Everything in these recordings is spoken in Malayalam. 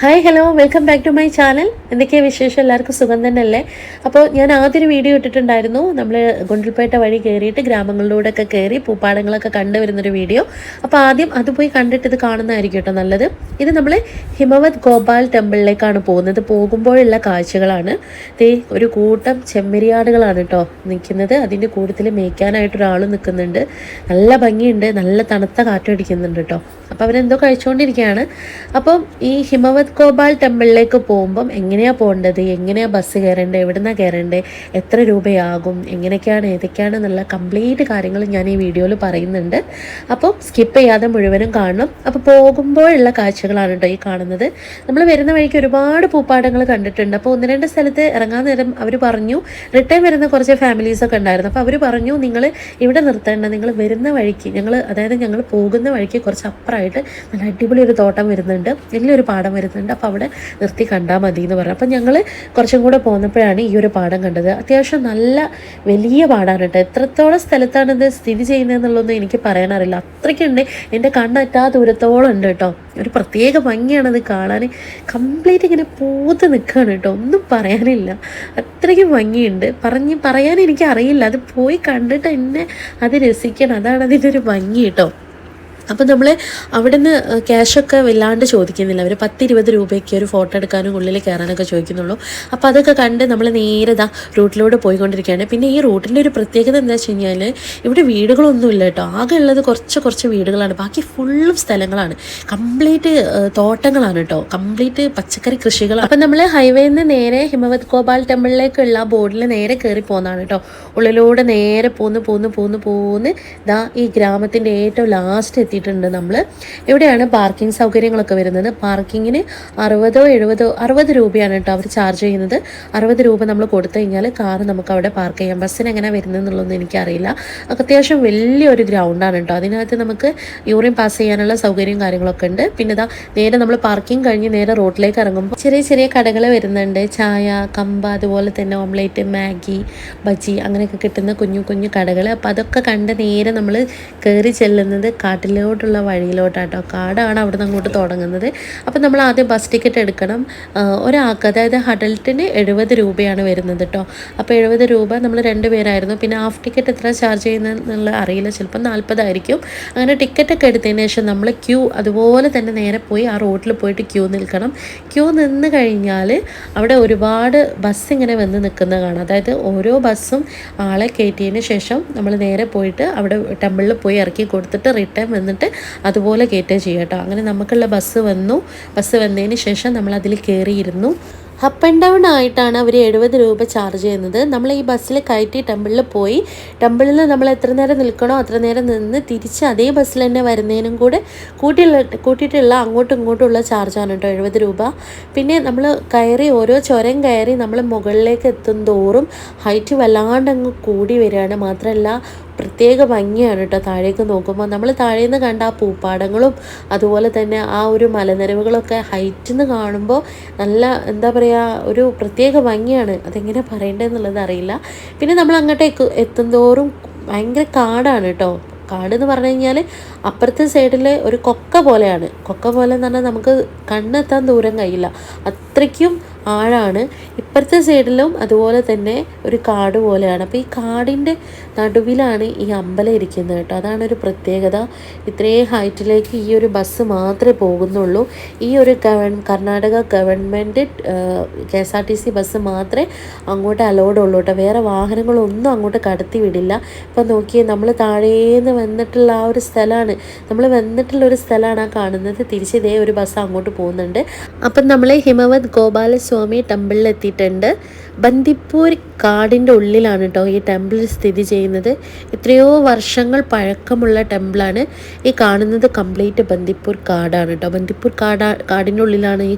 Hi hello welcome back to my channel എന്തൊക്കെയാണ് വിശേഷം? എല്ലാവർക്കും സുഖം തന്നെയല്ലേ? അപ്പോൾ ഞാൻ ആദ്യം വീഡിയോ ഇട്ടിട്ടുണ്ടായിരുന്നു. നമ്മൾ ഗുണ്ടൽപേട്ട വഴി കയറിയിട്ട് ഗ്രാമങ്ങളിലൂടെയൊക്കെ കയറി പൂപ്പാടങ്ങളൊക്കെ കണ്ടുവരുന്നൊരു വീഡിയോ. അപ്പോൾ ആദ്യം അത് പോയി കണ്ടിട്ട് ഇത് കാണുന്നതായിരിക്കും കേട്ടോ നല്ലത്. ഇത് നമ്മൾ ഹിമവത് ഗോപാൽ ടെമ്പിളിലേക്കാണ് പോകുന്നത്. പോകുമ്പോഴുള്ള കാഴ്ചകളാണ്. ദേ ഒരു കൂട്ടം ചെമ്മരിയാടുകളാണ് കേട്ടോ നിൽക്കുന്നത്. അതിന്റെ കൂട്ടത്തിൽ മേയ്ക്കാനായിട്ടൊരാൾ നിൽക്കുന്നുണ്ട്. നല്ല ഭംഗിയുണ്ട്. നല്ല തണുത്ത കാറ്റടിക്കുന്നുണ്ട് കേട്ടോ. അപ്പോൾ അവരെന്തോ കഴിച്ചുകൊണ്ടിരിക്കുകയാണ് അപ്പം ഈ ഹിമവത് ഗോപാൽ ടെമ്പിളിലേക്ക് പോകുമ്പം എങ്ങനെയാണ് പോകേണ്ടത്? എങ്ങനെയാണ് ബസ് കയറേണ്ടത്? എവിടുന്നാണ് കയറേണ്ടത്? എത്ര രൂപയാകും? എങ്ങനെയൊക്കെയാണ് ഏതൊക്കെയാണ് എന്നുള്ള കംപ്ലീറ്റ് കാര്യങ്ങൾ ഞാൻ ഈ വീഡിയോയിൽ പറയുന്നുണ്ട്. അപ്പം സ്കിപ്പ് ചെയ്യാതെ മുഴുവനും കാണണം. അപ്പോൾ പോകുമ്പോഴുള്ള കാഴ്ചകളാണ് കേട്ടോ ഈ കാണുന്നത്. നമ്മൾ വരുന്ന വഴിക്ക് ഒരുപാട് പൂപ്പാടങ്ങൾ കണ്ടിട്ടുണ്ട്. അപ്പോൾ ഒന്ന് രണ്ട് സ്ഥലത്ത് ഇറങ്ങാൻ നേരം അവർ പറഞ്ഞു റിട്ടേൺ വരുന്ന കുറച്ച് ഫാമിലീസൊക്കെ ഉണ്ടായിരുന്നു. അപ്പോൾ അവർ പറഞ്ഞു നിങ്ങൾ ഇവിടെ നിർത്തേണ്ട. നിങ്ങൾ വരുന്ന വഴിക്ക് ഞങ്ങൾ അതായത് ഞങ്ങൾ പോകുന്ന വഴിക്ക് കുറച്ച് അപ്പുറമായിട്ട് നല്ല അടിപൊളി ഒരു തോട്ടം വരുന്നുണ്ട്. വലിയൊരു പാടം വരുന്നുണ്ട്. അപ്പോൾ അവിടെ നിർത്തി കണ്ടാൽ മതി എന്ന് പറഞ്ഞു. അപ്പം ഞങ്ങൾ കുറച്ചും കൂടെ പോന്നപ്പോഴാണ് ഈ ഒരു പാടം കണ്ടത്. അത്യാവശ്യം നല്ല വലിയ പാടാണ് കേട്ടോ. എത്രത്തോളം സ്ഥലത്താണ് ഇത് സ്ഥിതി ചെയ്യുന്നതെന്നുള്ളതൊന്നും എനിക്ക് പറയാനറിയില്ല. അത്രയ്ക്കുണ്ട്. എന്റെ കണ്ണെറ്റാ ദൂരത്തോളം ഉണ്ട് കേട്ടോ. ഒരു പ്രത്യേക ഭംഗിയാണത് കാണാൻ. കംപ്ലീറ്റ് ഇങ്ങനെ പൂത്ത് നിൽക്കുകയാണ് കേട്ടോ. ഒന്നും പറയാനില്ല. അത്രയ്ക്കും ഭംഗിയുണ്ട്. പറഞ്ഞ് പറയാൻ എനിക്ക് അറിയില്ല. അത് പോയി കണ്ടിട്ട് എന്നെ അത് രസിക്കണം. അതാണ് അതിന്റെ ഒരു ഭംഗി കേട്ടോ. അപ്പോൾ നമ്മൾ അവിടെ നിന്ന് ക്യാഷൊക്കെ വല്ലാണ്ട് ചോദിക്കുന്നില്ല. അവർ പത്ത് ഇരുപത് രൂപയ്ക്ക് ഒരു ഫോട്ടോ എടുക്കാനും ഉള്ളിൽ കയറാനൊക്കെ ചോദിക്കുന്നുള്ളൂ. അപ്പോൾ അതൊക്കെ കണ്ട് നമ്മൾ നേരെ ഇതാ റൂട്ടിലൂടെ പോയിക്കൊണ്ടിരിക്കുകയാണ്. പിന്നെ ഈ റൂട്ടിന്റെ ഒരു പ്രത്യേകത എന്താ വെച്ച് കഴിഞ്ഞാൽ ഇവിടെ വീടുകളൊന്നുമില്ല കേട്ടോ. ആകെ ഉള്ളത് കുറച്ച് കുറച്ച് വീടുകളാണ്. ബാക്കി ഫുള്ളും സ്ഥലങ്ങളാണ്. കംപ്ലീറ്റ് തോട്ടങ്ങളാണ് കേട്ടോ. കംപ്ലീറ്റ് പച്ചക്കറി കൃഷികളാണ്. അപ്പം നമ്മൾ ഹൈവേയിൽ നിന്ന് നേരെ ഹിമവത് ഗോപാൽ ടെമ്പിളിലേക്കുള്ള ബോർഡിൽ നേരെ കയറി പോകുന്നതാണ് കേട്ടോ. ഉള്ളിലൂടെ നേരെ പോന്ന് പോന്ന് പോന്ന് പോന്ന് ദാ ഈ ഗ്രാമത്തിന്റെ ഏറ്റവും ലാസ്റ്റ് എത്തിയിട്ടുണ്ട് നമ്മൾ എവിടെയാണ് പാർക്കിംഗ് സൗകര്യങ്ങളൊക്കെ വരുന്നത്? പാർക്കിങ്ങിന് അറുപതോ എഴുപതോ അറുപത് രൂപയാണ് കേട്ടോ അവർ ചാർജ് ചെയ്യുന്നത്. അറുപത് രൂപ നമ്മൾ കൊടുത്തു കഴിഞ്ഞാൽ കാർ നമുക്ക് അവിടെ പാർക്ക് ചെയ്യാം. ബസ്സിന് എങ്ങനെ വരുന്നത് എന്നുള്ളതൊന്നും എനിക്കറിയില്ല. അത്യാവശ്യം വലിയൊരു ഗ്രൗണ്ടാണ് കേട്ടോ. അതിനകത്ത് നമുക്ക് യൂറിൻ പാസ് ചെയ്യാനുള്ള സൗകര്യവും കാര്യങ്ങളൊക്കെ ഉണ്ട്. പിന്നെ ഇതാ നേരെ നമ്മൾ പാർക്കിംഗ് കഴിഞ്ഞ് നേരെ റോഡിലേക്ക് ഇറങ്ങുമ്പോൾ ചെറിയ ചെറിയ കടകൾ വരുന്നുണ്ട്. ചായ കമ്പ അതുപോലെ തന്നെ ഓംലേറ്റ് മാഗി ബജി അങ്ങനെയൊക്കെ കിട്ടുന്ന കുഞ്ഞു കുഞ്ഞു കടകൾ അപ്പോൾ അതൊക്കെ കണ്ട് നേരെ നമ്മൾ കയറി ചെല്ലുന്നത് കാട്ടിലോട്ടുള്ള വഴിയിലോട്ടാട്ടോ. കാടാണ് അവിടെ നിന്ന് അങ്ങോട്ട് തുടങ്ങുന്നത്. അപ്പോൾ നമ്മൾ ആദ്യം ബസ് ടിക്കറ്റ് എടുക്കണം. ഒരാൾക്ക് അതായത് ഹഡൽട്ടിന് എഴുപത് രൂപയാണ് വരുന്നത് കേട്ടോ അപ്പോൾ എഴുപത് രൂപ നമ്മൾ രണ്ട് പേരായിരുന്നു. പിന്നെ ഹാഫ് ടിക്കറ്റ് എത്ര ചാർജ് ചെയ്യുന്നതെന്നുള്ള അറിയില്ല. ചിലപ്പോൾ നാൽപ്പതായിരിക്കും അങ്ങനെ ടിക്കറ്റൊക്കെ എടുത്തതിന് ശേഷം നമ്മൾ ക്യൂ അതുപോലെ തന്നെ നേരെ പോയി ആ റോഡിൽ പോയിട്ട് ക്യൂ നിൽക്കണം. ക്യൂ നിന്ന് കഴിഞ്ഞാൽ അവിടെ ഒരുപാട് ബസ് ഇങ്ങനെ വന്ന് നിൽക്കുന്ന കാണാം. അതായത് ഓരോ ബസ്സും ആളെ കയറ്റിയതിന് ശേഷം നമ്മൾ നേരെ പോയിട്ട് അവിടെ ടെമ്പിളിൽ പോയി ഇറക്കി കൊടുത്തിട്ട് റിട്ടേൺ വന്നിട്ട് അതുപോലെ കയറ്റുക ചെയ്യുക കേട്ടോ അങ്ങനെ നമുക്കുള്ള ബസ് വന്നു. ബസ് വന്നതിന് ശേഷം നമ്മൾ അതിൽ കയറിയിരുന്നു. അപ്പ് ആൻഡ് ഡൗൺ ആയിട്ടാണ് അവർ എഴുപത് രൂപ ചാർജ് ചെയ്യുന്നത്. നമ്മൾ ഈ ബസ്സിൽ കയറ്റി ടെമ്പിളിൽ പോയി. ടെമ്പിളിൽ നമ്മൾ എത്ര നേരം നിൽക്കണോ അത്ര നേരം നിന്ന് തിരിച്ച് അതേ ബസ്സിൽ തന്നെ വരുന്നതിനും കൂടെ കൂട്ടിയുള്ള കൂട്ടിയിട്ടുള്ള അങ്ങോട്ടും ഇങ്ങോട്ടും ഉള്ള ചാർജാണ് കേട്ടോ എഴുപത് രൂപ. പിന്നെ നമ്മൾ കയറി ഓരോ ചുരം കയറി നമ്മൾ മുകളിലേക്ക് എത്തും തോറും ഹൈറ്റ് വല്ലാണ്ട് അങ്ങ് കൂടി വരികയാണ്. മാത്രമല്ല പ്രത്യേക ഭംഗിയാണ് കേട്ടോ താഴേക്ക് നോക്കുമ്പോൾ നമ്മൾ താഴേന്ന് നിന്ന് കണ്ട ആ പൂപ്പാടങ്ങളും അതുപോലെ തന്നെ ആ ഒരു മലനിരവുകളൊക്കെ ഹൈറ്റിൽ നിന്ന് കാണുമ്പോൾ നല്ല എന്താ പറയുക ഒരു പ്രത്യേക ഭംഗിയാണ്. അതെങ്ങനെ പറയേണ്ടതെന്നുള്ളത് അറിയില്ല. പിന്നെ നമ്മൾ അങ്ങോട്ടേക്ക് എത്തുന്തോറും ഭയങ്കര കാടാണ് കേട്ടോ. കാട് എന്ന് പറഞ്ഞു കഴിഞ്ഞാൽ അപ്പുറത്തെ സൈഡിൽ ഒരു കൊക്ക പോലെയാണ്. കൊക്ക പോലെ എന്ന് പറഞ്ഞാൽ നമുക്ക് കണ്ണെത്താൻ ദൂരം കഴിയില്ല. അത്രയ്ക്കും ആഴാണ്. ഇപ്പുറത്തെ സൈഡിലും അതുപോലെ തന്നെ ഒരു കാട് പോലെയാണ്. അപ്പോൾ ഈ കാടിന്റെ നടുവിലാണ് ഈ അമ്പലം ഇരിക്കുന്നത് കേട്ടോ. അതാണ് ഒരു പ്രത്യേകത. ഇത്രയും ഹൈറ്റിലേക്ക് ഈ ഒരു ബസ് മാത്രമേ പോകുന്നുള്ളൂ. ഈ ഒരു ഗവൺ Karnataka government K S R T C bus മാത്രമേ അങ്ങോട്ട് അലോഡ് ഉള്ളൂ കേട്ടോ. വേറെ വാഹനങ്ങളൊന്നും അങ്ങോട്ട് കടത്തി വിടില്ല. ഇപ്പം നോക്കിയേ നമ്മൾ താഴേന്ന് വന്നിട്ടുള്ള ആ ഒരു സ്ഥലമാണ് നമ്മൾ വന്നിട്ടുള്ള ഒരു സ്ഥലമാണ് ആ കാണുന്നത്. തിരിച്ച് ഇതേ ഒരു ബസ് അങ്ങോട്ട് പോകുന്നുണ്ട്. അപ്പം നമ്മൾ ഹിമവത് ഗോപാലസ്വാമി ടെമ്പിളിൽ എത്തിയിട്ടുണ്ട്. ബന്ദിപ്പൂർ കാടിന്റെ ഉള്ളിലാണ് കേട്ടോ ഈ ടെമ്പിൾ സ്ഥിതി ചെയ്യുന്നത്. എത്രയോ വർഷങ്ങൾ പഴക്കമുള്ള ടെമ്പിളാണ് ഈ കാണുന്നത് കംപ്ലീറ്റ് ബന്ദിപ്പൂർ കാടാണ് കേട്ടോ ബന്ദിപ്പൂർ കാടാ കാടിന്റെ ഉള്ളിലാണ് ഈ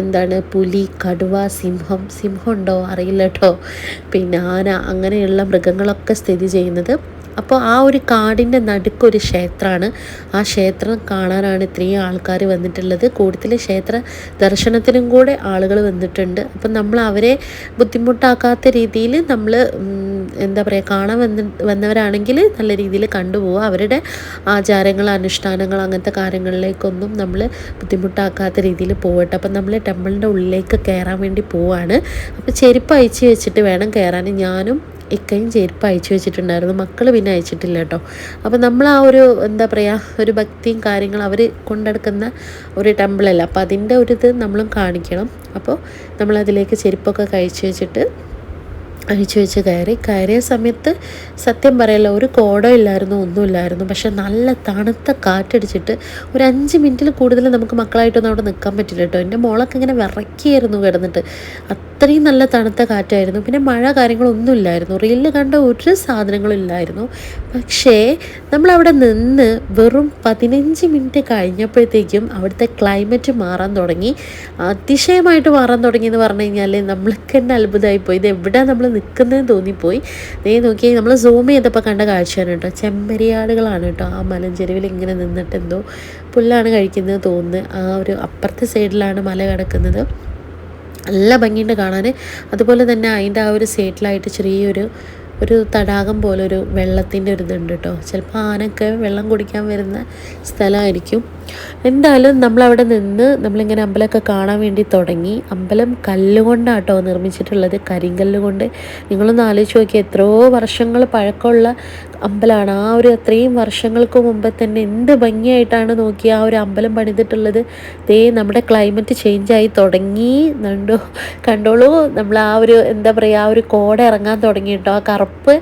എന്താണ് പുലി കടുവ സിംഹം സിംഹം ഉണ്ടോ അറിയില്ല കേട്ടോ പിന്നെ ആന അങ്ങനെയുള്ള മൃഗങ്ങളൊക്കെ സ്ഥിതി ചെയ്യുന്നത്. അപ്പോൾ ആ ഒരു കാടിന്റെ നടുക്കൊരു ക്ഷേത്രമാണ്. ആ ക്ഷേത്രം കാണാനാണ് ഇത്രയും ആൾക്കാർ വന്നിട്ടുള്ളത്. കൂടുതൽ ക്ഷേത്ര ദർശനത്തിനും കൂടെ ആളുകൾ വന്നിട്ടുണ്ട്. അപ്പം നമ്മൾ അവരെ ബുദ്ധിമുട്ടാക്കാത്ത രീതിയിൽ നമ്മൾ എന്താ പറയുക കാണാൻ വന്ന് വന്നവരാണെങ്കിൽ നല്ല രീതിയിൽ കണ്ടുപോവുക. അവരുടെ ആചാരങ്ങൾ അനുഷ്ഠാനങ്ങൾ അങ്ങനത്തെ കാര്യങ്ങളിലേക്കൊന്നും നമ്മൾ ബുദ്ധിമുട്ടാക്കാത്ത രീതിയിൽ പോകട്ടെ അപ്പം നമ്മൾ ടെമ്പിളിന്റെ ഉള്ളിലേക്ക് കയറാൻ വേണ്ടി പോവാണ്. അപ്പോൾ ചെരുപ്പ് അയച്ച് വെച്ചിട്ട് വേണം കയറാൻ. ഞാനും ഇക്കയും ചെരുപ്പ് അയച്ചു വെച്ചിട്ടുണ്ടായിരുന്നു. മക്കൾ പിന്നെ അയച്ചിട്ടില്ല കേട്ടോ. അപ്പോൾ നമ്മൾ ആ ഒരു എന്താ പറയുക ഒരു ഭക്തിയും കാര്യങ്ങളും അവർ കൊണ്ടെടുക്കുന്ന ഒരു ടെമ്പിളല്ല അപ്പോൾ അതിന്റെ ഒരു ഇത് നമ്മളും കാണിക്കണം. അപ്പോൾ നമ്മളതിലേക്ക് ചെരുപ്പൊക്കെ കഴിച്ചു വെച്ചിട്ട് അഴിച്ചു വെച്ച് കയറി. കയറിയ സമയത്ത് സത്യം പറയല്ല ഒരു കോടം ഇല്ലായിരുന്നു ഒന്നുമില്ലായിരുന്നു. പക്ഷെ നല്ല തണുത്ത കാറ്റടിച്ചിട്ട് ഒരു അഞ്ച് മിനിറ്റിൽ കൂടുതൽ നമുക്ക് മക്കളായിട്ടൊന്നും അവിടെ നിൽക്കാൻ പറ്റില്ല കേട്ടോ. എന്റെ മോളൊക്കെ ഇങ്ങനെ വിറക്കിയായിരുന്നു കിടന്നിട്ട്. അത്രയും നല്ല തണുത്ത കാറ്റായിരുന്നു. പിന്നെ മഴ കാര്യങ്ങളൊന്നും ഇല്ലായിരുന്നു റീലിൽ കണ്ട ഒരു സാധനങ്ങളും ഇല്ലായിരുന്നു. പക്ഷേ നമ്മളവിടെ നിന്ന് വെറും പതിനഞ്ച് മിനിറ്റ് കഴിഞ്ഞപ്പോഴത്തേക്കും അവിടുത്തെ ക്ലൈമറ്റ് മാറാൻ തുടങ്ങി. അതിശയമായിട്ട് മാറാൻ തുടങ്ങി എന്ന് പറഞ്ഞു കഴിഞ്ഞാൽ നമ്മൾക്ക് തന്നെ അത്ഭുതമായിപ്പോയി. ഇത് എവിടെ നമ്മൾ നിൽക്കുന്നതെന്ന് തോന്നിപ്പോയി. നേ നോക്കി നമ്മൾ സൂം ചെയ്തപ്പോൾ കണ്ട കാഴ്ചയാണ് കേട്ടോ. ചെമ്പരിയാടുകളാണ് കേട്ടോ ആ മലഞ്ചെരുവിൽ ഇങ്ങനെ നിന്നിട്ട് എന്തോ പുല്ലാണ് കഴിക്കുന്നത് തോന്നുന്നു. ആ ഒരു അപ്പുറത്തെ സൈഡിലാണ് മല കിടക്കുന്നത്. നല്ല ഭംഗിയുണ്ട് കാണാൻ അതുപോലെ തന്നെ അതിന്റെ ആ ഒരു സൈഡിലായിട്ട് ചെറിയൊരു ഒരു തടാകം പോലെ ഒരു വെള്ളത്തിന്റെ ഒരു ഇതുണ്ട് കേട്ടോ. ചിലപ്പോൾ ആനൊക്കെ വെള്ളം കുടിക്കാൻ വരുന്ന സ്ഥലമായിരിക്കും. എന്തായാലും നമ്മളവിടെ നിന്ന് നമ്മളിങ്ങനെ അമ്പലമൊക്കെ കാണാൻ വേണ്ടി തുടങ്ങി. അമ്പലം കല്ലുകൊണ്ടാണ് കേട്ടോ നിർമ്മിച്ചിട്ടുള്ളത് കരിങ്കല്ല് കൊണ്ട് നിങ്ങളൊന്ന് ആലോചിച്ച് നോക്കി എത്രയോ വർഷങ്ങൾ പഴക്കമുള്ള അമ്പലമാണ് ആ ഒരു അത്രയും വർഷങ്ങൾക്ക് മുമ്പ് തന്നെ എന്ത് ഭംഗിയായിട്ടാണ് നോക്കി ആ ഒരു അമ്പലം പണിതിട്ടുള്ളത്. ദേ നമ്മുടെ ക്ലൈമറ്റ് ആയി തുടങ്ങി. കണ്ടോ? കണ്ടോളൂ. നമ്മൾ ആ ഒരു എന്താ പറയുക ആ ഒരു കോട ഇറങ്ങാൻ തുടങ്ങി കേട്ടോ. ആ കറുപ്പ്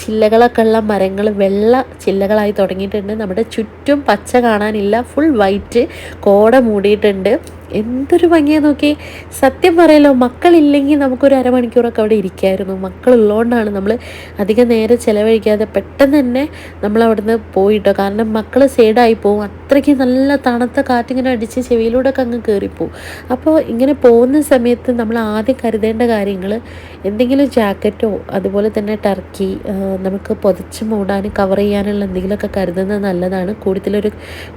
ചില്ലകളൊക്കെ ഉള്ള മരങ്ങൾ വെള്ള ചില്ലകളായി തുടങ്ങിയിട്ടുണ്ട്. നമ്മുടെ ചുറ്റും പച്ച കാണാനില്ല. ഫുൾ വൈറ്റ് കോട മൂടിയിട്ടുണ്ട്. എന്തൊരു ഭംഗിയാ നോക്കി സത്യം പറയലോ മക്കളില്ലെങ്കിൽ നമുക്കൊരു അരമണിക്കൂറൊക്കെ അവിടെ ഇരിക്കായിരുന്നു. മക്കളുള്ളതുകൊണ്ടാണ് നമ്മൾ അധികം നേരം ചിലവഴിക്കാതെ പെട്ടെന്ന് തന്നെ നമ്മൾ അവിടുന്ന് പോയിട്ടോ. കാരണം മക്കൾ സൈഡായി പോകും അത്രയ്ക്ക് നല്ല തണുത്ത കാറ്റിങ്ങനെ അടിച്ച് ചെവിയിലൂടെ ഒക്കെ അങ്ങ് കയറിപ്പോവും അപ്പോൾ ഇങ്ങനെ പോകുന്ന സമയത്ത് നമ്മൾ ആദ്യം കരുതേണ്ട കാര്യങ്ങൾ എന്തെങ്കിലും ജാക്കറ്റോ അതുപോലെ തന്നെ ടർക്കി നമുക്ക് പുതച്ച് മൂടാൻ കവർ ചെയ്യാനുള്ള എന്തെങ്കിലുമൊക്കെ കരുതുന്നത് നല്ലതാണ്. കൂടുതലൊരു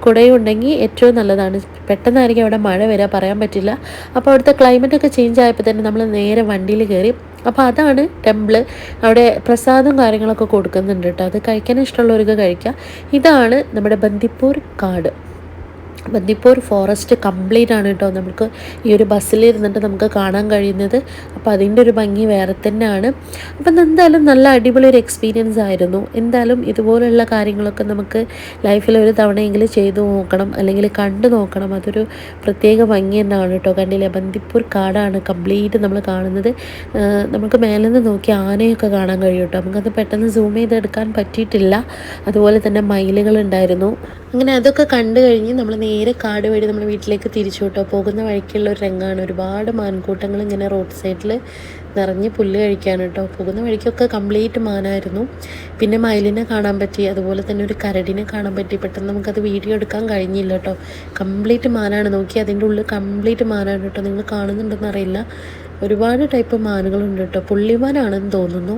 കുടയുണ്ടെങ്കിൽ ഏറ്റവും നല്ലതാണ്. പെട്ടെന്നായിരിക്കും അവിടെ മഴ വരിക പറയാൻ പറ്റില്ല. അപ്പോൾ അവിടുത്തെ ക്ലൈമറ്റ് ഒക്കെ ചേഞ്ച് ആയപ്പോൾ തന്നെ നമ്മൾ നേരെ വണ്ടിയിൽ കയറി അപ്പോൾ അതാണ് ടെമ്പിൾ അവിടെ പ്രസാദം കാര്യങ്ങളൊക്കെ കൊടുക്കുന്നുണ്ട് കേട്ടോ. അത് കഴിക്കാൻ ഇഷ്ടമുള്ളവർക്ക് കഴിക്കാം. ഇതാണ് നമ്മുടെ ബന്ദിപ്പൂർ കാട്. ബന്ദിപ്പൂർ ഫോറസ്റ്റ് കംപ്ലീറ്റ് ആണ് കേട്ടോ നമുക്ക് ഈ ഒരു ബസ്സിലിരുന്നിട്ട് നമുക്ക് കാണാൻ കഴിയുന്നത്. അപ്പോൾ അതിന്റെ ഒരു ഭംഗി വേറെ തന്നെയാണ്. അപ്പം എന്തായാലും നല്ല അടിപൊളി ഒരു എക്സ്പീരിയൻസ് ആയിരുന്നു. എന്തായാലും ഇതുപോലുള്ള കാര്യങ്ങളൊക്കെ നമുക്ക് ലൈഫിൽ ഒരു തവണയെങ്കിലും ചെയ്തു നോക്കണം അല്ലെങ്കിൽ കണ്ടു നോക്കണം. അതൊരു പ്രത്യേക ഭംഗി തന്നെയാണ് കേട്ടോ കണ്ടില്ലേ ബന്ദിപ്പൂർ കാടാണ് കംപ്ലീറ്റ് നമ്മൾ കാണുന്നത്. നമുക്ക് മേലെ നിന്ന് നോക്കി ആനയൊക്കെ കാണാൻ കഴിയും കേട്ടോ നമുക്കത് പെട്ടെന്ന് സൂം ചെയ്തെടുക്കാൻ പറ്റിയിട്ടില്ല. അതുപോലെ തന്നെ മയിലുകൾ ഉണ്ടായിരുന്നു. അങ്ങനെ അതൊക്കെ കണ്ടു കഴിഞ്ഞ് നമ്മൾ നേരെ കാട് വഴി നമ്മൾ വീട്ടിലേക്ക് തിരിച്ചു കേട്ടോ. പോകുന്ന വഴിക്കുള്ള ഒരു രംഗമാണ് ഒരുപാട് മാൻകൂട്ടങ്ങൾ ഇങ്ങനെ റോഡ് സൈഡിൽ നിറഞ്ഞ് പുല്ല് കഴിക്കാൻ കേട്ടോ. പോകുന്ന വഴിക്കൊക്കെ കംപ്ലീറ്റ് മാനായിരുന്നു. പിന്നെ മയിലിനെ കാണാൻ പറ്റി അതുപോലെ തന്നെ ഒരു കരടിനെ കാണാൻ പറ്റി. പെട്ടെന്ന് നമുക്കത് വീഡിയോ എടുക്കാൻ കഴിഞ്ഞില്ല കേട്ടോ. കംപ്ലീറ്റ് മാനാണ്. നോക്കി അതിന്റെ ഉള്ളിൽ കംപ്ലീറ്റ് മാനാണ് കേട്ടോ. നിങ്ങൾ കാണുന്നുണ്ടെന്ന് അറിയില്ല. ഒരുപാട് ടൈപ്പ് മാനുകളുണ്ട് കേട്ടോ. പുള്ളിമാനാണെന്ന് തോന്നുന്നു.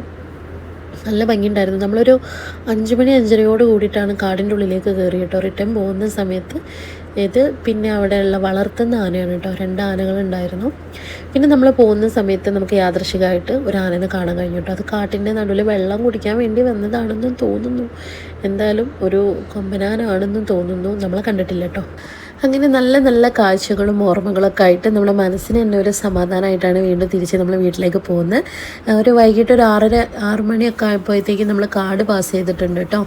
നല്ല ഭംഗിയുണ്ടായിരുന്നു. നമ്മളൊരു അഞ്ച് മണി അഞ്ചരയോട് കൂടിയിട്ടാണ് കാടിന്റെ ഉള്ളിലേക്ക് കയറി കേട്ടോ. റിട്ടേൺ പോകുന്ന സമയത്ത് ഇത് പിന്നെ അവിടെയുള്ള വളർത്തുന്ന ആനയാണ് കേട്ടോ. രണ്ട് ആനകളുണ്ടായിരുന്നു പിന്നെ നമ്മൾ പോകുന്ന സമയത്ത് നമുക്ക് യാദൃശികമായിട്ട് ഒരു ആനനെ കാണാൻ കഴിഞ്ഞു കേട്ടോ. അത് കാട്ടിന്റെ നടുവിൽ വെള്ളം കുടിക്കാൻ വേണ്ടി വന്നതാണെന്നും തോന്നുന്നു. എന്തായാലും ഒരു കൊമ്പനാനാണെന്നും തോന്നുന്നു. നമ്മളെ കണ്ടിട്ടില്ല കേട്ടോ. അങ്ങനെ നല്ല നല്ല കാഴ്ചകളും ഓർമ്മകളൊക്കെ ആയിട്ട് നമ്മുടെ മനസ്സിന് തന്നെ ഒരു സമാധാനമായിട്ടാണ് വീണ്ടും തിരിച്ച് നമ്മൾ വീട്ടിലേക്ക് പോകുന്നത്. ഒരു വൈകിട്ട് ഒരു ആറര ആറ് മണിയൊക്കെ ആയപ്പോഴത്തേക്കും നമ്മൾ കാട് പാസ് ചെയ്തിട്ടുണ്ട് കേട്ടോ.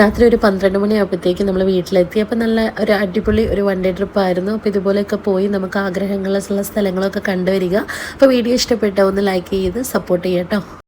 രാത്രി ഒരു പന്ത്രണ്ട് മണിയാകുമ്പോഴത്തേക്കും നമ്മൾ വീട്ടിലെത്തി. അപ്പോൾ നല്ല ഒരു അടിപൊളി ഒരു വൺ ഡേ ട്രിപ്പ് ആയിരുന്നു. അപ്പോൾ ഇതുപോലെയൊക്കെ പോയി നമുക്ക് ആഗ്രഹങ്ങളുള്ള സ്ഥലങ്ങളൊക്കെ കണ്ടുവരിക. അപ്പോൾ വീഡിയോ ഇഷ്ടപ്പെട്ടാൽ ഒന്ന് ലൈക്ക് ചെയ്ത് സപ്പോർട്ട് ചെയ്യാം കേട്ടോ.